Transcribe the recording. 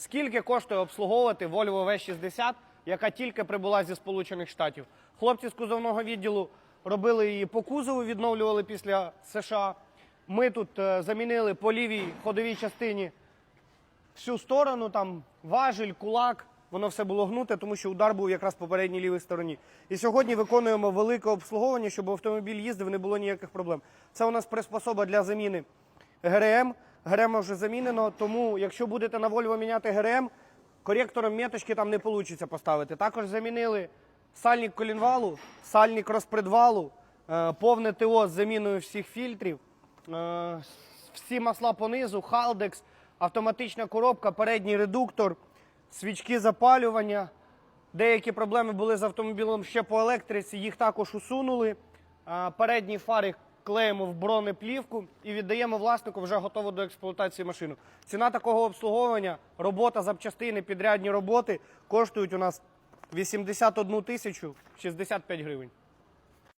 Скільки коштує обслуговувати Volvo V60, яка тільки прибула зі Сполучених Штатів? Хлопці з кузовного відділу робили її по кузову, відновлювали після США. Ми тут е, замінили по лівій ходовій частині всю сторону, там важіль, кулак, воно все було гнуте, тому що удар був якраз по передній лівій стороні. І сьогодні виконуємо велике обслуговування, щоб автомобіль їздив, не було ніяких проблем. Це у нас приспособа для заміни ГРМ. ГРМ вже замінено, тому якщо будете на Volvo міняти ГРМ, коректором меточки там не вийде поставити. Також замінили сальник колінвалу, сальник розпредвалу, е, повне ТО з заміною всіх фільтрів. Е, всі масла понизу, халдекс, автоматична коробка, передній редуктор, свічки запалювання. Деякі проблеми були з автомобілем ще по електриці, їх також усунули. Е, Передні фари клеїмо в бронеплівку і віддаємо власнику вже готову до експлуатації машину. Ціна такого обслуговування, робота, запчастини, підрядні роботи коштують у нас 81 тисячу 65 гривень.